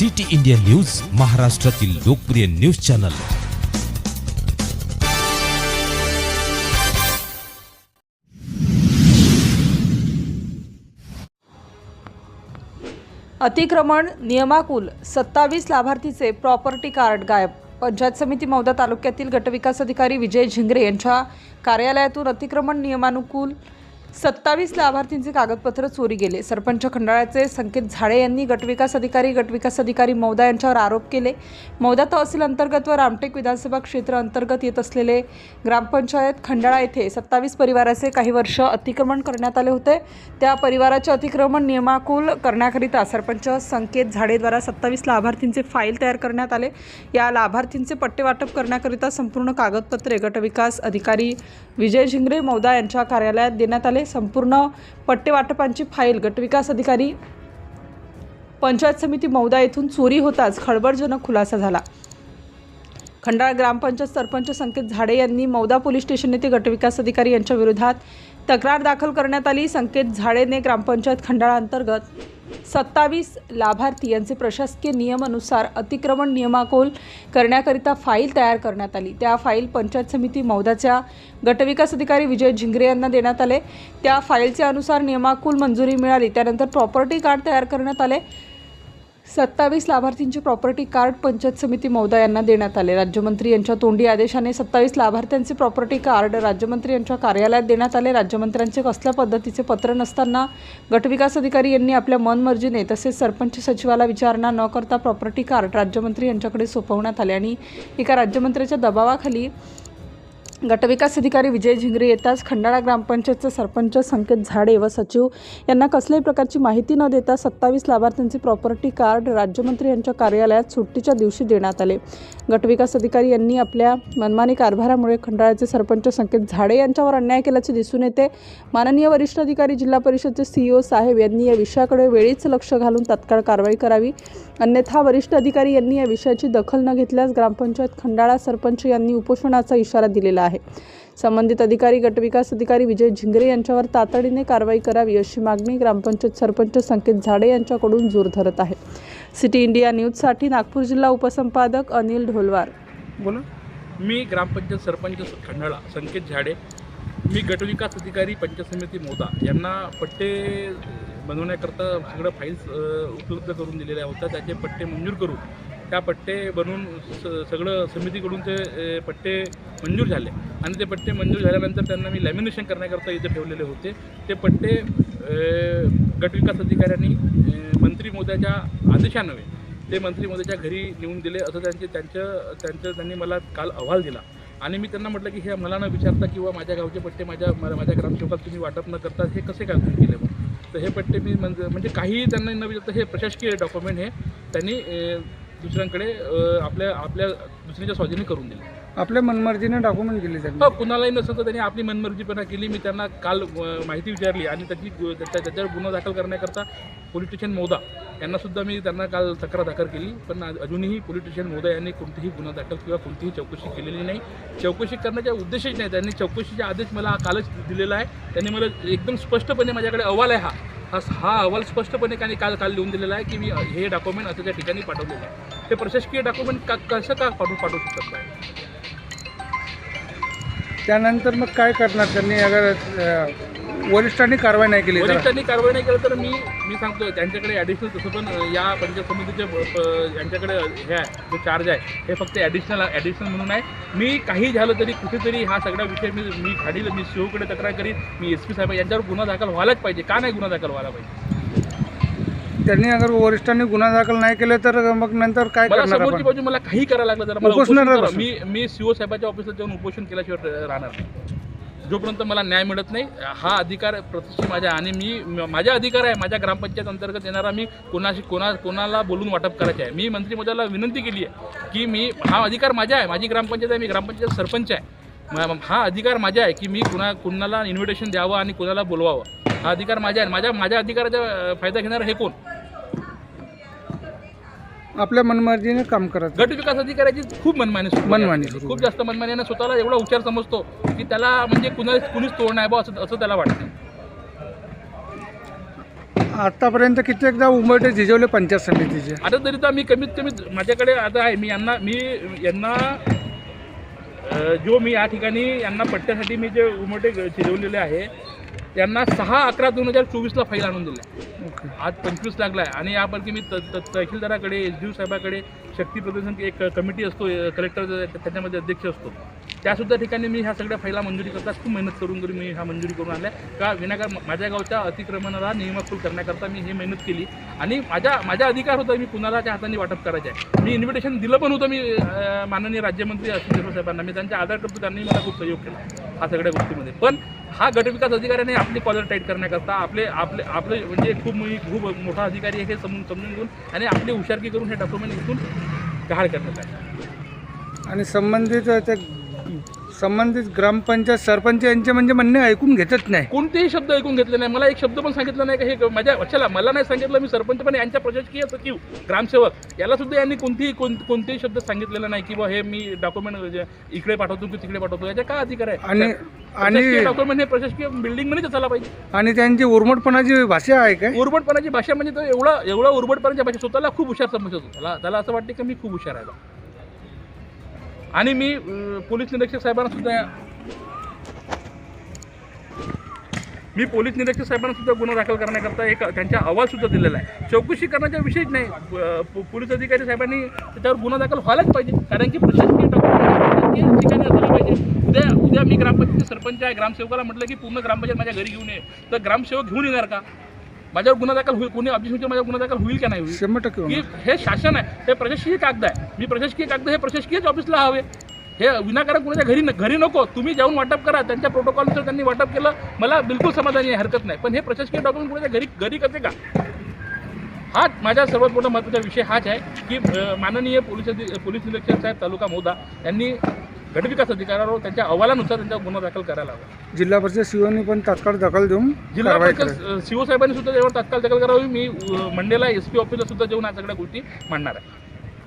City India news महाराष्ट्रातील लोकप्रिय news channel. अतिक्रमण नियमाकुल सत्तावीस लाभार्थीचे प्रॉपर्टी कार्ड गायब. पंचायत समिती मौदा तालुक्यातील गटविकास अधिकारी विजय झिंगरे यांच्या कार्यालयातून अतिक्रमण नियमानुकूल सत्तावीस लाभार्थींचे कागदपत्र चोरी गेले. सरपंच खंडाळ्याचे संकेत झाडे यांनी गटविकास अधिकारी गटविकास अधिकारी मौदा यांच्यावर आरोप केले. मौदा तहसील अंतर्गत व रामटेक विधानसभा क्षेत्र अंतर्गत येत असलेले ग्रामपंचायत खंडाळा येथे सत्तावीस परिवाराचे काही वर्ष अतिक्रमण करण्यात आले होते. त्या परिवाराचे अतिक्रमण नियमाकुल करण्याकरिता सरपंच संकेत झाडेद्वारा सत्तावीस लाभार्थींचे फाईल तयार करण्यात आले. या लाभार्थींचे पट्टे वाटप करण्याकरिता संपूर्ण कागदपत्रे गटविकास अधिकारी विजय झिंगरे मौदा यांच्या कार्यालयात देण्यात आले. संपूर्ण पट्टे वाटपांची फाईल गटविकास अधिकारी पंचायत समिती मौदा येथून चोरी होताच खळबळजनक खुलासा झाला. खंडाळा ग्रामपंचायत सरपंच संकेत झाडे यांनी मौदा पोलीस स्टेशन येथे गटविकास अधिकारी यांच्या विरोधात तक्रार दाखल करण्यात आली. संकेत झाडेने ग्रामपंचायत खंडाळाअंतर्गत सत्तावीस लाभार्थी यांचे प्रशासकीय नियमानुसार अतिक्रमण नियमाकोल करण्याकरिता फाईल तयार करण्यात आली. त्या फाईल पंचायत समिती मौदाच्या गटविकास अधिकारी विजय झिंगरे यांना देण्यात आले. त्या फाईलच्या अनुसार नियमाकुल मंजुरी मिळाली. त्यानंतर प्रॉपर्टी कार्ड तयार करण्यात आले. सत्तावीस लाभार्थींचे प्रॉपर्टी कार्ड पंचायत समिती मौदा यांना देण्यात आले. राज्यमंत्री यांच्या तोंडी आदेशाने सत्तावीस लाभार्थ्यांचे प्रॉपर्टी कार्ड राज्यमंत्री यांच्या कार्यालयात देण्यात आले. राज्यमंत्र्यांचे कसल्या पद्धतीचे पत्र नसताना गटविकास अधिकारी यांनी आपल्या मनमर्जीने तसेच सरपंच सचिवाला विचारणा न करता प्रॉपर्टी कार्ड राज्यमंत्री यांच्याकडे सोपवण्यात आले आणि एका राज्यमंत्र्याच्या दबावाखाली गटविकास अधिकारी विजय झिंगरे येताच खंडाळा ग्रामपंचायतचे सरपंच संकेत झाडे व सचिव यांना कसल्याही प्रकारची माहिती न देता सत्तावीस लाभार्थ्यांचे प्रॉपर्टी कार्ड राज्यमंत्री यांच्या कार्यालयात सुट्टीच्या दिवशी देण्यात आले. गटविकास अधिकारी यांनी आपल्या मनमानी कारभारामुळे खंडाळ्याचे सरपंच संकेत झाडे यांच्यावर अन्याय केल्याचे दिसून येते. माननीय वरिष्ठ अधिकारी जिल्हा परिषदचे सीईओ साहेब यांनी या विषयाकडे वेळीच लक्ष घालून तात्काळ कारवाई करावी. अन्यथा वरिष्ठ अधिकारी यांनी या विषयाची दखल न घेतल्यास ग्रामपंचायत खंडाळा सरपंच यांनी उपोषणाचा इशारा दिलेला आहे. संबंधित अधिकारी गटविकास अधिकारी विजय झिंगरे यांच्यावर तातडीने कारवाई करावी अशी मागणी ग्रामपंचायत सरपंच संकेत झाडे यांच्याकडून जोर धरत आहे. सिटी इंडिया न्यूजसाठी नागपूर जिल्हा उपसंपादक अनिल ढोलवार. बोला. मी ग्रामपंचायत सरपंच खंडाळा संकेत झाडे. मी गटविकास अधिकारी पंचायत समिती मोदा. यांना पट्टे बनवण्याकरता सगळं फाईल्स उपलब्ध करून दिलेल्या होत्या. त्याचे पट्टे मंजूर करून त्या पट्टे बनवून स सगळं समितीकडून ते पट्टे मंजूर झाले. आणि ते पट्टे मंजूर झाल्यानंतर त्यांना मी लॅमिनेशन करण्याकरता इथे ठेवलेले होते. ते पट्टे गटविकास अधिकाऱ्यांनी मंत्री मोद्याच्या आदेशानवे ते मंत्री मोद्याच्या घरी नेऊन दिले. असं त्यांचे त्यांचं त्यांचं त्यांनी मला काल अहवाल दिला. आणि मी त्यांना म्हटलं की हे मला न विचारता किंवा माझ्या गावचे पट्टे माझ्या माझ्या ग्रामसेवकात तुम्ही वाटप न करता हे कसे काय तुम्ही केले मग तर हे पट्टे मी म्हणजे म्हणजे काहीही त्यांना न विचारता हे प्रशासकीय डॉक्युमेंट हे त्यांनी दुसऱ्यांकडे अ, आपल्या आपल्या दुसऱ्यांच्या स्वाधीने करून दिले. आपल्या मनमर्जीने डॉक्युमेंट केले त्यांनी. हो कुणालाही नसेल तर त्यांनी आपली मनमर्जीपणा केली. मी त्यांना काल अ, माहिती विचारली आणि त्याची गु- त्याच्या त्याच्यावर गुन्हा दाखल करण्याकरता पोलीस स्टेशन मोदा यांना सुद्धा मी त्यांना काल तक्रार दाखल केली. पण आज- अजूनही पोलीस स्टेशन मोदा यांनी कोणतीही गुन्हा दाखल किंवा कोणतीही चौकशी केलेली नाही. चौकशी करण्याचा उद्देशच नाही. त्यांनी चौकशीचा आदेश मला कालच दिलेला आहे. त्यांनी मला एकदम स्पष्टपणे माझ्याकडे अहवाल आहे हा. हा हा अहवाल स्पष्टपणे काल काल काल लिहून दिलेला आहे की मी हे डॉक्युमेंट असं त्या ठिकाणी पाठवलेलं आहे. ते प्रशासकीय डॉक्युमेंट का कसं का पाठवू पाठवू शकत नाही? त्यानंतर मग काय करणार त्यांनी? अगर अ, वरिष्ठांनी कारवाई नाही केली तर? वरिष्ठांनी कारवाई नाही केलं तर मी मी सांगतो त्यांच्याकडे ॲडिशनल तसं पण अ, या पंचायत समितीचे ब- प- यांच्याकडे हे आहे जो चार्ज आहे हे फक्त ॲडिशनल ॲडिशनल म्हणून आहे. मी काही झालं तरी कुठेतरी हा सगळा विषय मी मी खाडील मी सीओकडे तक्रार करीन मी एस पी साहेब यांच्यावर गुन्हा दाखल व्हायलाच पाहिजे. का नाही गुन्हा दाखल व्हायला पाहिजे? त्यांनी अगर वरिष्ठांनी गुन्हा दाखल नाही केले तर मग नंतर काय मला करणार समोरची आपण? बाजू मला काही करायला लागलं जरा मला उपोषणाला उपोषण करा. बसू. मी मी सीओ साहेबाच्या ऑफिसात जाऊन उपोषण केल्याशिवाय राहणार नाही. जोपर्यंत मला न्याय मिळत नाही हा अधिकार प्रतिष्ठी माझा आणि मी म- माझा अधिकार आहे माझ्या ग्रामपंचायत अंतर्गत येणारा मी कोणाशी कोणा कोणाला बोलून वाटप करायचे आहे. मी मंत्री मोदयाला विनंती केली आहे की मी हा अधिकार माझा आहे. माझी ग्रामपंचायत आहे मी ग्रामपंचायत सरपंच आहे. म- हा अधिकार माझा आहे की मी कुणा कुणाला इन्व्हिटेशन द्यावं आणि कुणाला बोलवावं. हा अधिकार माझा आहे. माझ्या माझ्या अधिकाराचा अ, फायदा घेणार हे कोण? आपल्या मनमर्जीने काम करत गट विकास अधिकाऱ्याची खूप मनमानी सुरू आहे. मनमानी सुरू खूप जास्त मनमानी आणि स्वतःला एवढा हुशार समजतो की त्याला म्हणजे कुणा कुणीच तोड नाही बा असं असं त्याला वाटतं. आतापर्यंत कित्येकदा उंबरठे झिजवले पंचायत समितीचे. आता तरी तर मी कमीत कमी माझ्याकडे आता आहे. मी यांना मी यांना अ, जो मी या ठिकाणी यांना पट्ट्यासाठी मी जे उमटे शिजवलेले आहे त्यांना सहा अकरा दोन हजार चोवीसला फाईल आणून दिल्या. आज पंचवीस लागला आहे आणि यापैकी मी त त- तहसीलदाराकडे एस डी साहेबाकडे शक्ती प्रदर्शन एक कमिटी असतो कलेक्टर त्याच्यामध्ये अध्यक्ष असतो. त्यासुद्धा ठिकाणी मी ह्या सगळ्या फाईला मंजुरी करता खूप मेहनत करून करून मी ह्या मंजुरी करून आल्या का विनाकार माझ्या गावच्या अतिक्रमणाला नियमाकुल करण्याकरता मी हे मेहनत केली. आणि माझ्या माझा अधिकार होता मी कुणालाच्या हाताने वाटप करायचं. आहे मी इन्व्हिटेशन दिलं पण होतं मी माननीय राज्यमंत्री अश्विन देशमुख साहेबांना. मी त्यांचा आदर करतो त्यांनी मला खूप सहयोग केला ह्या सगळ्या गोष्टीमध्ये. पण हा गटविकास अधिकाऱ्याने आपली कॉलर टाईट करण्याकरता आपले आपले आपले म्हणजे खूप खूप मोठा अधिकारी आहे हे समजून समजून घेऊन आणि आपली हुशारकी करून हे डॉक्युमेंट इथून गहाळ करण्यात आहे आणि संबंधित त्या संबंधित ग्रामपंचायत सरपंच यांचे म्हणजे म्हणणे ऐकून घेतच नाही. कोणतेही शब्द ऐकून घेतले नाही. मला एक शब्द पण सांगितलं नाही का हे माझ्या चला मला नाही सांगितलं मी सरपंच पण यांच्या प्रशासकीय सचिव ग्रामसेवक याला सुद्धा यांनी कोणतीही कोण कोणतेही शब्द सांगितलेला नाही की बा हे मी डॉक्युमेंट इकडे पाठवतो की तिकडे पाठवतो. याचा काय अधिकार आहे? आणि आणि डॉक्युमेंट हे प्रशासकीय बिल्डिंगमध्येच असायला पाहिजे. आणि त्यांची उर्मटपणाची भाषा आहे काय? उर्बटपणाची भाषा म्हणजे तो एवढा एवढा उर्बटपणाची भाषा स्वतःला खूप हुशार समजतो. त्याला त्याला असं वाटतं की मी खूप हुशार आहे. आणि मी पोलीस निरीक्षक साहेबांना सुद्धा मी पोलीस निरीक्षक साहेबांना सुद्धा गुन्हा दाखल करण्याकरता एक त्यांचा अहवाल सुद्धा दिलेला आहे. चौकशी करण्याचा विषयच नाही. पोलीस अधिकारी साहेबांनी त्याच्यावर गुन्हा दाखल व्हायलाच पाहिजे. कारण की प्रशासकीय डॉक्युमेंट ठिकाणी असायला पाहिजे. उद्या उद्या मी ग्रामपंचायत सरपंच आहे. ग्रामसेवकाला म्हटलं की पूर्ण ग्रामपंचायत माझ्या घरी घेऊन ये. तर ग्रामसेवक घेऊन येणार का? माझ्यावर गुन्हा दाखल होईल कोणी ऑब्जेक्शन माझ्यावर गुन्हा दाखल होईल का नाही होईल? शंभर टक्के की होणार. हे शासन आहे हे प्रशासकीय कागद आहे. मी प्रशासकीय कागद हे प्रशासकीयच ऑफिसला हवे. हे विनाकारण कुणाच्या घरी न- घरी नको. तुम्ही जाऊन वाटप करा. त्यांच्या प्रोटोकॉलनुसार त्यांनी वाटप केलं. मला बिलकुल समाधानी आहे हरकत नाही. पण हे प्रशासकीय डॉक्युमेंट कुणाच्या घरी घरी करते का? हाच माझा सर्वात मोठा महत्त्वाचा विषय हाच आहे की अं, माननीय पोलीस अधि पोलीस निरीक्षक साहेब तालुका मोदा यांनी गटविकास अधिकाऱ्यावर त्यांच्या अहवालानुसार त्यांच्यावर गुन्हा दाखल करायला हवा. जिल्हा परिषद सीओनी पण तात्काळ दखल देऊन जिल्हा कारवाई परिषद करेल. शिवसाहेबांनी सुद्धा त्यावर तात्काळ दखल करावी. मी अं, मंडेला एस पी ऑफिसला सुद्धा जेवून या सगळ्या गोष्टी मांडणार आहे.